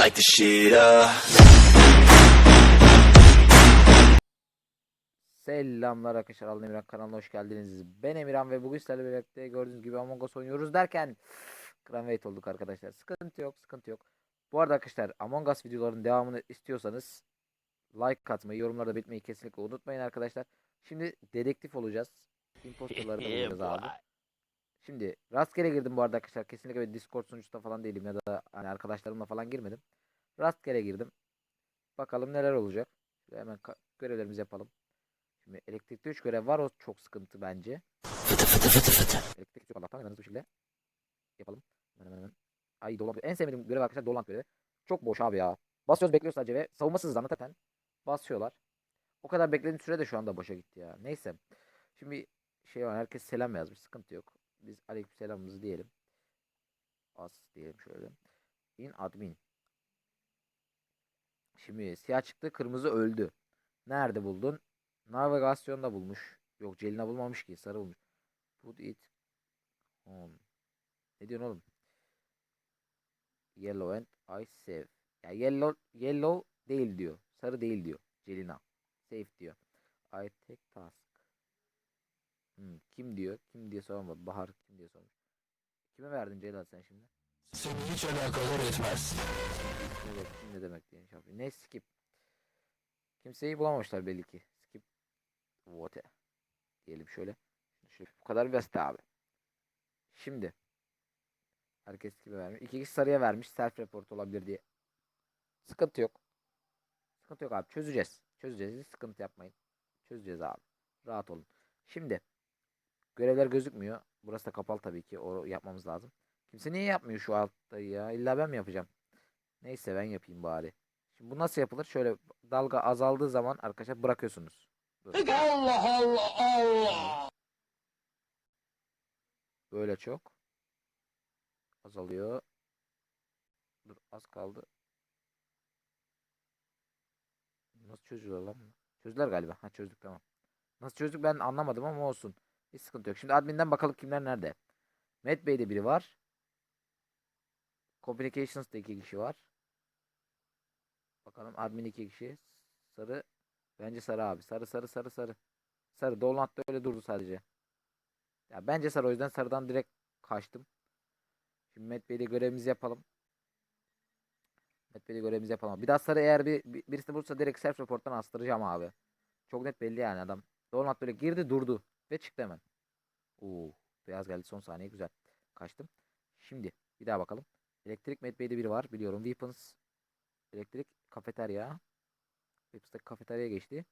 light the shit up. Selamlar arkadaşlar Alın Emirhan kanalına hoş geldiniz. Ben Emirhan ve bugün sizlerle birlikte gördüğünüz gibi Among Us oynuyoruz derken Cranweight olduk arkadaşlar. Sıkıntı yok, sıkıntı yok. Bu arada arkadaşlar Among Us videolarının devamını istiyorsanız like atmayı, yorumlarda belirtmeyi kesinlikle unutmayın arkadaşlar. Şimdi dedektif olacağız. Imposterları da bulacağız abi. Şimdi rastgele girdim bu arada arkadaşlar. Kesinlikle bir Discord sunucusunda falan değilim ya da hani arkadaşlarımla falan girmedim. Rastgele girdim. Bakalım neler olacak. Şöyle hemen görevlerimizi yapalım. Şimdi elektrikte 3 görev var. O çok sıkıntı bence. Elektrik yok Allah'tan hızlı bir şekilde yapalım. Hemen hemen. Ay dolan. En sevmediğim görev arkadaşlar dolan görevi. Çok boş abi ya. Basıyoruz bekliyoruz sadece ve savunmasız zaten. Basıyorlar. O kadar beklediğim süre de şu anda boşa gitti ya. Neyse. Şimdi şey var. Herkes selam yazmış. Sıkıntı yok. Biz aleyküm selamımızı diyelim. As diyelim şöyle. In admin. Şimdi siyah çıktı. Kırmızı öldü. Nerede buldun? Navigasyonda bulmuş. Yok Celina bulmamış ki. Sarı bulmuş. Put it on. Ne diyorsun oğlum? Yellow and I save. Ya yellow, yellow değil diyor. Sarı değil diyor. Celina. Save diyor. I take task. Hmm, kim diyor? Kim diye sormadı. Bahar kim diye sormuş. Kime verdin Celal sen şimdi? Seni hiç alakadar etmez. Ne demek, kim ne demek diye şey yapıyor. Ne skip? Kimseyi bulamamışlar belli ki. Skip vote. Diyelim şöyle. şöyle. Bu kadar basit abi. Şimdi. Herkes skip'e vermiş. İki kişi sarıya vermiş. Self report olabilir diye. Sıkıntı yok. Sıkıntı yok abi. Çözeceğiz. Çözeceğiz. Hiç sıkıntı yapmayın. Çözeceğiz abi. Rahat olun. Şimdi. Görevler gözükmüyor. Burası da kapalı tabii ki. O yapmamız lazım. Kimse niye yapmıyor şu altta ya? İlla ben mi yapacağım? Neyse ben yapayım bari. Şimdi bu nasıl yapılır? Şöyle dalga azaldığı zaman arkadaşlar bırakıyorsunuz. Dur. Allah Allah Allah. Böyle çok. Azalıyor. Dur az kaldı. Nasıl çözüyorlar lan? Çözdüler galiba. Ha çözdük tamam. Nasıl çözdük ben anlamadım ama olsun. Hiç sıkıntı yok. Şimdi adminden bakalım kimler nerede. Matt Bey'de biri var. Complications'da iki kişi var. Bakalım admin iki kişi. Sarı. Bence sarı abi. Sarı sarı sarı sarı. Sarı. Dolanat'ta öyle durdu sadece. Ya bence sarı o yüzden sarıdan direkt kaçtım. Şimdi Met Bey'de görevimizi yapalım. Met Bey'de görevimizi yapalım. Bir daha sarı eğer bir, bir birisi bulursa direkt self report'tan astıracağım abi. Çok net belli yani adam. Dolanat böyle girdi durdu ve çıktı hemen. Oo, beyaz geldi son saniye güzel. Kaçtım. Şimdi bir daha bakalım. Elektrik Met Bey'de biri var biliyorum. Weapons elektrik kafeterya. Weapons'taki kafeteryaya geçti.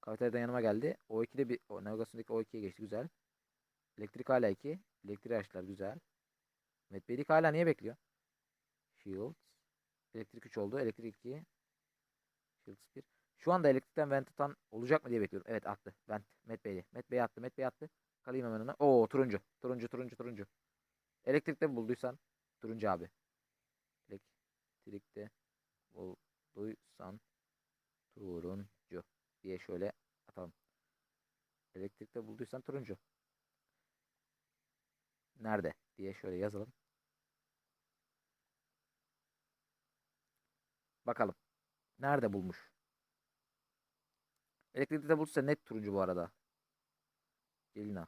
Kafeteryadan yanıma geldi. O2'de bir o navigasyondaki O2'ye geçti güzel. Elektrik hala 2. Elektriği açtılar güzel. Met Bey'lik hala niye bekliyor? Shields. Elektrik 3 oldu. Elektrik 2. Shields 1. Şu anda elektrikten vent atan olacak mı diye bekliyorum. Evet attı. Vent. Met Bey'li. Met Bey attı. Met Bey attı. Kalayım hemen ona. Oo turuncu. Turuncu turuncu turuncu. Elektrikte bulduysan turuncu abi. Elektrikte bulduysan turuncu diye şöyle atalım. Elektrikte bulduysan turuncu. Nerede diye şöyle yazalım. Bakalım. Nerede bulmuş? Elektrikte bulursa net turuncu bu arada. Celina.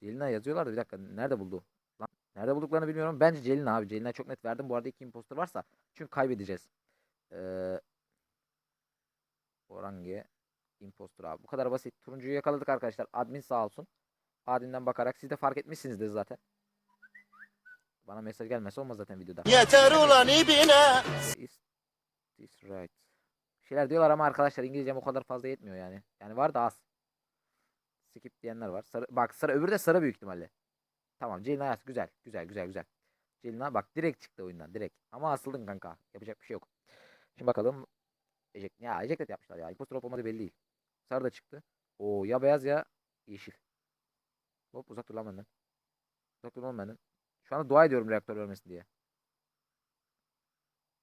Celina yazıyorlar da bir dakika. Nerede buldu? Lan, nerede bulduklarını bilmiyorum. Bence Celina abi. Celina çok net verdim. Bu arada iki imposter varsa. Çünkü kaybedeceğiz. Ee, Orange imposter abi. Bu kadar basit. Turuncuyu yakaladık arkadaşlar. Admin sağ olsun. Admin'den bakarak siz de fark etmişsinizdir zaten. Bana mesaj gelmesi olmaz zaten videoda. Yeter ulan ibine. Is this right? Bir şeyler diyorlar ama arkadaşlar İngilizcem o kadar fazla yetmiyor yani. Yani var da az. Skip diyenler var. Sarı, bak sarı öbürü de sarı büyük ihtimalle. Tamam Celina yaz. Güzel. Güzel güzel güzel. Celina bak direkt çıktı oyundan direkt. Ama asıldın kanka. Yapacak bir şey yok. Şimdi bakalım. Eject, ya ejected yapmışlar ya. Impostor olup olmadığı belli değil. Sarı da çıktı. Oo ya beyaz ya yeşil. Hop uzak dur lan benden. Uzak dur lan benden. Şu anda dua ediyorum reaktör ölmesin diye.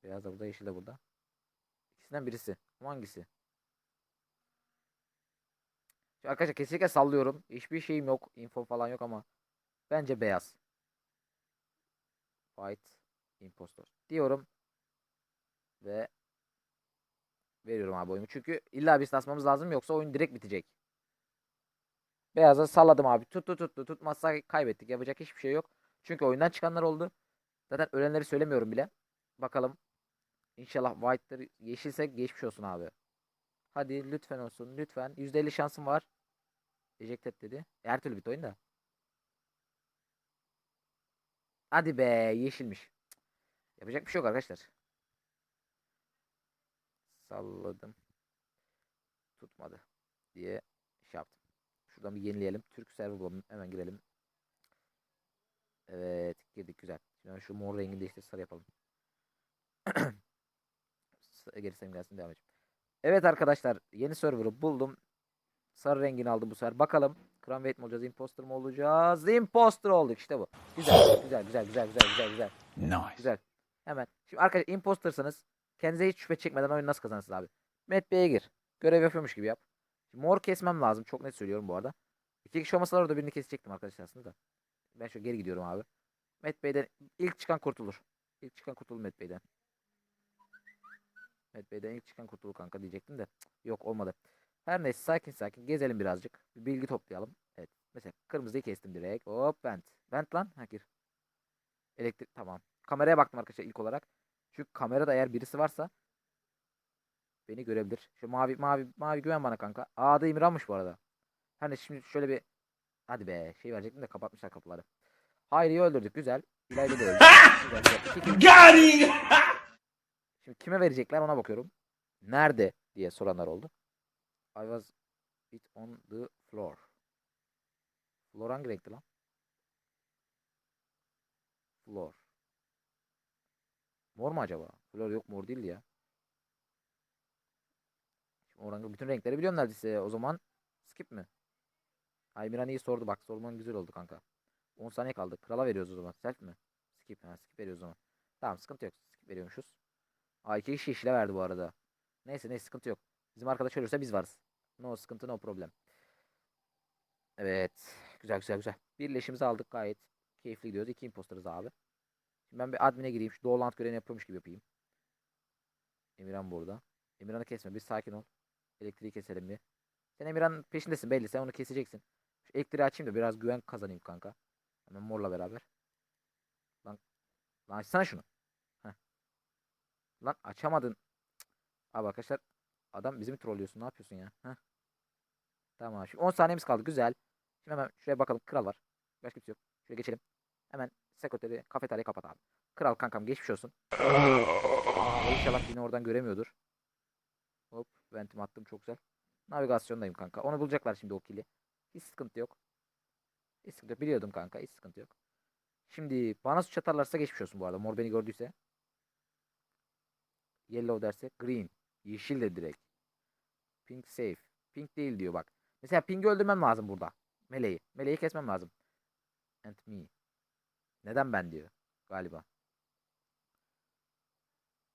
Beyaz da burada, yeşil de burada. İkisinden birisi. Hangisi? Şu arkadaşlar kesinlikle sallıyorum. Hiçbir şeyim yok. Info falan yok ama. Bence beyaz. White impostor. Diyorum. Ve veriyorum abi oyumu. Çünkü illa bir asmamız lazım yoksa oyun direkt bitecek. Beyaza salladım abi. Tuttu tuttu. Tutmazsa kaybettik. Yapacak hiçbir şey yok. Çünkü oyundan çıkanlar oldu. Zaten ölenleri söylemiyorum bile. Bakalım. İnşallah white'ları yeşilse geçmiş olsun abi. Hadi lütfen olsun. Lütfen. %50 şansım var. Ejected dedi. Her türlü bit oyun da. Hadi be yeşilmiş. Yapacak bir şey yok arkadaşlar. Salladım. Tutmadı diye şey yaptım. Şuradan bir yenileyelim. Türk server bulalım. Hemen girelim. Evet girdik güzel. Şimdi şu mor rengini değiştir sarı yapalım. S- Geri sayım gelsin devam edeceğim. Evet arkadaşlar yeni server'ı buldum. Sarı rengini aldım bu sefer. Bakalım. Cranweight mi olacağız? Imposter mı olacağız? Imposter olduk işte bu. Güzel güzel güzel güzel güzel güzel güzel. Nice. Güzel. Hemen. Şimdi arkadaşlar impostersanız kendinize hiç şüphe çekmeden oyunu nasıl kazanırsınız abi? Met B'ye gir. Görev yapıyormuş gibi yap. Şimdi mor kesmem lazım. Çok net söylüyorum bu arada. İki kişi olmasalar orada birini kesecektim arkadaşlar aslında da. Ben şöyle geri gidiyorum abi. Met Bey'den ilk çıkan kurtulur. İlk çıkan kurtulur Met Bey'den. Met Bey'den ilk çıkan kurtulur kanka diyecektim de. Yok olmadı. Her neyse sakin sakin gezelim birazcık. Bir bilgi toplayalım. Evet. Mesela kırmızıyı kestim direkt. Hop vent. Vent lan. Ha gir. Elektrik tamam. Kameraya baktım arkadaşlar ilk olarak. Çünkü kamerada eğer birisi varsa beni görebilir. Şu mavi mavi mavi güven bana kanka. Aa da İmran'mış bu arada. Hani şimdi şöyle bir hadi be şey verecektim de kapatmışlar kapıları. Hayri'yi öldürdük güzel. İlayda da öldü. güzel, güzel. Şimdi kime verecekler ona bakıyorum. Nerede diye soranlar oldu. I was it on the floor. Floor hangi renkti lan? Floor. Mor mu acaba? Floor yok mor değildi ya. Şimdi oranın bütün renkleri biliyorum neredeyse. O zaman skip mi? Aymiran iyi sordu bak sorman güzel oldu kanka. 10 saniye kaldı. Krala veriyoruz o zaman. Self mi? Skip. Ha, skip veriyoruz o zaman. Tamam sıkıntı yok. Skip veriyormuşuz. Aa iki kişi yeşile verdi bu arada. Neyse neyse sıkıntı yok. Bizim arkadaş ölürse biz varız. No sıkıntı no problem. Evet. Güzel güzel güzel. Birleşimizi aldık gayet. Keyifli gidiyoruz. İki imposterız abi. Şimdi ben bir admin'e gireyim. Şu Dolant görevini yapıyormuş gibi yapayım. Emirhan burada. Emirhan'ı kesme. Bir sakin ol. Elektriği keselim bir. Sen Emirhan'ın peşindesin belli. Sen onu keseceksin. Şu elektriği açayım da biraz güven kazanayım kanka. Hemen morla beraber. Lan, lan açsana şunu. Lan açamadın. Abi arkadaşlar adam bizi mi trollüyorsun? Ne yapıyorsun ya? Heh. Tamam. Şimdi 10 saniyemiz kaldı. Güzel. Şimdi hemen şuraya bakalım. Kral var. Başka şey yok. Şuraya geçelim. Hemen sekreteri kafeteryayı kapat abi. Kral kankam geçmiş olsun. İnşallah beni oradan göremiyordur. Hop ventim attım çok güzel. Navigasyondayım kanka. Onu bulacaklar şimdi o kili. Hiç sıkıntı yok. Hiç sıkıntı yok. Biliyordum kanka. Hiç sıkıntı yok. Şimdi bana suç atarlarsa geçmiş olsun bu arada. Mor beni gördüyse. Yellow derse green. Yeşil de direkt. Pink safe. Pink değil diyor bak. Mesela Pink'i öldürmem lazım burada. Meleği. Meleği kesmem lazım. And me. Neden ben diyor. Galiba.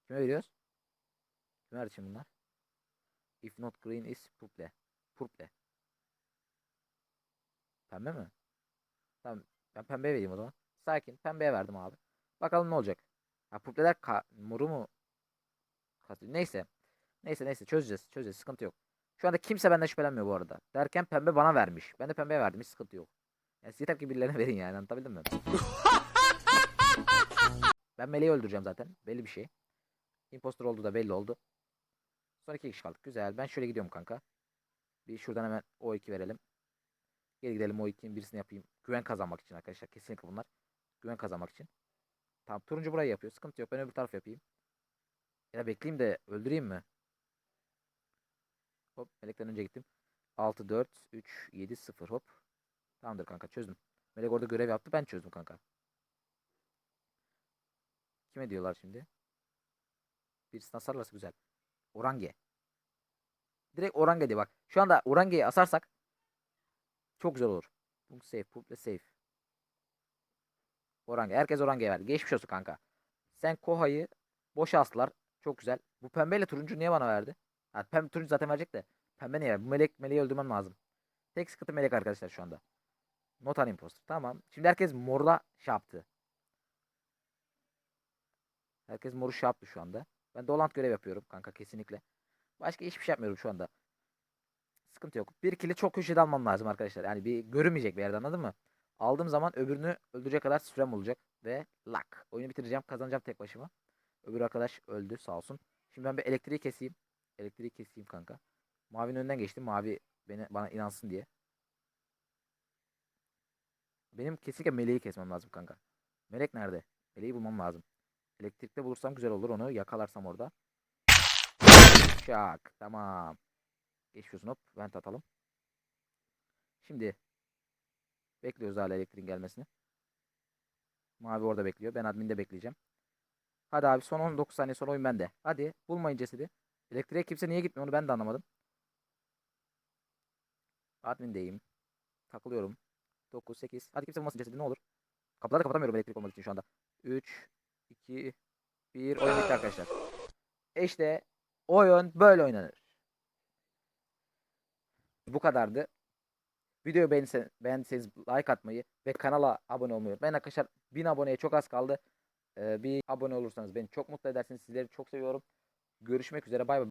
Kime veriyoruz? Kime için bunlar? If not green is purple. Purple. Pembe mi? Tamam. Ben pembeye vereyim o zaman. Sakin. Pembeye verdim abi. Bakalım ne olacak. Ha purpleler moru mu? Neyse. Neyse neyse çözeceğiz. Çözeceğiz. Sıkıntı yok. Şu anda kimse benden şüphelenmiyor bu arada. Derken pembe bana vermiş. Ben de pembeye verdim. Hiç sıkıntı yok. Yani siz yeter ki birilerine verin yani. Anlatabildim mi? ben meleği öldüreceğim zaten. Belli bir şey. Impostor olduğu da belli oldu. Son iki kişi kaldık. Güzel. Ben şöyle gidiyorum kanka. Bir şuradan hemen O2 verelim. Geri gidelim O2'nin birisini yapayım. Güven kazanmak için arkadaşlar. Kesinlikle bunlar. Güven kazanmak için. Tamam turuncu burayı yapıyor. Sıkıntı yok. Ben öbür taraf yapayım. Ya bekleyeyim de öldüreyim mi? Hop melekten önce gittim. 6 4 3 7 0 hop. Tamamdır kanka çözdüm. Melek orada görev yaptı ben çözdüm kanka. Kime diyorlar şimdi? Birisini asarlarsa güzel. Orange. Direkt Orange diye bak. Şu anda Orange'yi asarsak çok güzel olur. Punk safe, Pumple safe. Orange. Herkes Orange'ye verdi. Geçmiş olsun kanka. Sen Koha'yı boş astılar. Çok güzel. Bu pembeyle turuncu niye bana verdi? Ha, pembe turuncu zaten verecek de. Pembe niye? Bu melek meleği öldürmem lazım. Tek sıkıntı melek arkadaşlar şu anda. Not an imposter. Tamam. Şimdi herkes morla şey yaptı. Herkes moru şey yaptı şu anda. Ben dolant görev yapıyorum kanka kesinlikle. Başka hiçbir şey yapmıyorum şu anda. Sıkıntı yok. Bir kili çok köşede almam lazım arkadaşlar. Yani bir görünmeyecek bir yerde anladın mı? Aldığım zaman öbürünü öldürecek kadar sürem olacak. Ve lak. Oyunu bitireceğim. Kazanacağım tek başıma. Öbür arkadaş öldü sağ olsun. Şimdi ben bir elektriği keseyim. Elektriği keseyim kanka. Mavinin önünden geçtim. Mavi beni bana inansın diye. Benim kesinlikle meleği kesmem lazım kanka. Melek nerede? Meleği bulmam lazım. Elektrikte bulursam güzel olur onu. Yakalarsam orada. Şak. Tamam. Geçiyorsun hop. Vent atalım. Şimdi bekliyoruz hala elektriğin gelmesini. Mavi orada bekliyor. Ben adminde bekleyeceğim. Hadi abi son 19 saniye sonra oyun bende. Hadi bulmayın cesedi. Elektriğe kimse niye gitmiyor onu ben de anlamadım. Admindeyim. Takılıyorum. 9, 8. Hadi kimse bulmasın cesedi ne olur. Kapıları kapatamıyorum elektrik olmak için şu anda. 3, 2, 1. Oyun bitti arkadaşlar. İşte oyun böyle oynanır. Bu kadardı. Videoyu beğense, beğendiyseniz like atmayı ve kanala abone olmayı unutmayın. Arkadaşlar 1000 aboneye çok az kaldı. Ee, bir abone olursanız beni çok mutlu edersiniz. Sizleri çok seviyorum. Görüşmek üzere. Bay bay.